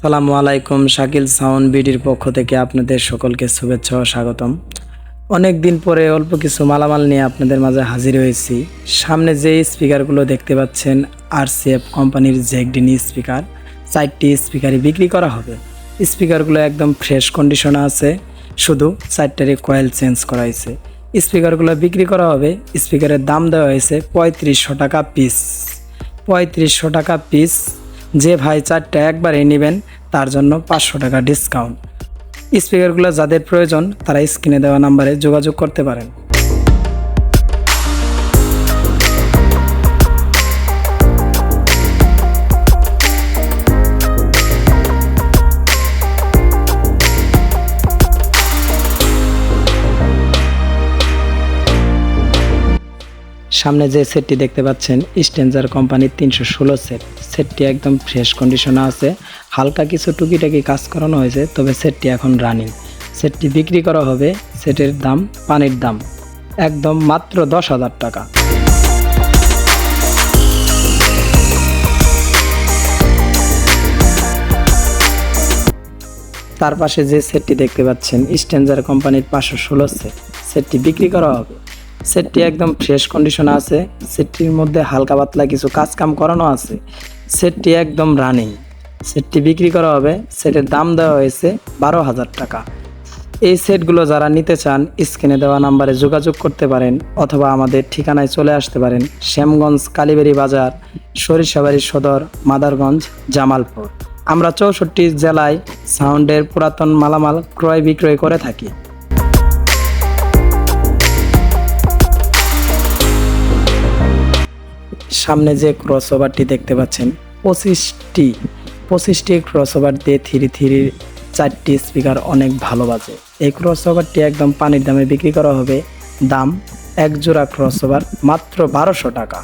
আসসালামু আলাইকুম, শাকিল সাউন্ড বিডির পক্ষ থেকে আপনাদের সকলকে শুভেচ্ছা ও স্বাগতম। অনেক দিন পরে অল্প কিছু মালামাল নিয়ে আপনাদের মাঝে হাজির হয়েছি। সামনে যে স্পিকারগুলো দেখতে পাচ্ছেন, আরসিএফ কোম্পানির জেকডিনি স্পিকার, চারটি স্পিকারই বিক্রি করা হবে। স্পিকারগুলো একদম ফ্রেশ কন্ডিশনে আছে, শুধু চারটারই কয়েল চেঞ্জ করা হয়েছে। স্পিকারগুলো বিক্রি করা হবে, স্পিকারের দাম দেওয়া হয়েছে পঁয়ত্রিশশো টাকা পিস। পঁয়ত্রিশশো টাকা পিস যে ভাই চারটা একবারে নেবেন, তার জন্য পাঁচশো টাকা ডিসকাউন্ট স্পিকারগুলো যাদের প্রয়োজন, তারা স্ক্রিনে দেওয়া নাম্বারে যোগাযোগ করতে পারেন। সামনে যে সেটটি দেখতে পাচ্ছেন স্টেঞ্জার কোম্পানির তিনশো ষোলো সেট সেটটি একদম ফ্রেশ কন্ডিশনে আছে। হালকা কিছু টুকিটাকি কাজ করানো হয়েছে, তবে সেটটি এখন রানিং সেটটি বিক্রি করা হবে সেটের দাম, পানির দাম, একদম মাত্র দশ হাজার টাকা। তার পাশে যে সেটটি দেখতে পাচ্ছেন স্টেঞ্জার কোম্পানির পাঁচশো ষোলো সেট সেটটি বিক্রি করা হবে। সেটটি একদম ফ্রেশ কন্ডিশনে আছে। সেটটির মধ্যে হালকা পাতলা কিছু কাজ কাম করানো আছে। সেটটি একদম রানিং সেটটি বিক্রি করা হবে, সেটের দাম দেওয়া হয়েছে বারো হাজার টাকা। এই সেটগুলো যারা নিতে চান, স্ক্রিনে দেওয়া নাম্বারে যোগাযোগ করতে পারেন অথবা আমাদের ঠিকানায় চলে আসতে পারেন। শ্যামগঞ্জ কালীবাড়ি বাজার, সরিষাবাড়ি সদর, মাদারগঞ্জ, জামালপুর। আমরা চৌষট্টি জেলায় সাউন্ডের পুরাতন মালামাল ক্রয় বিক্রয় করে থাকি। সামনে যে ক্রস ওভারটি দেখতে পাচ্ছেন, পঁচিশটি পঁচিশটি ক্রস ওভার দিয়ে থ্রি থ্রির চারটি স্পিকার অনেক ভালো বাজে। এই ক্রস ওভারটি একদম পানির দামে বিক্রি করা হবে। দাম এক জোড়া ক্রস ওভার মাত্র বারোশো টাকা।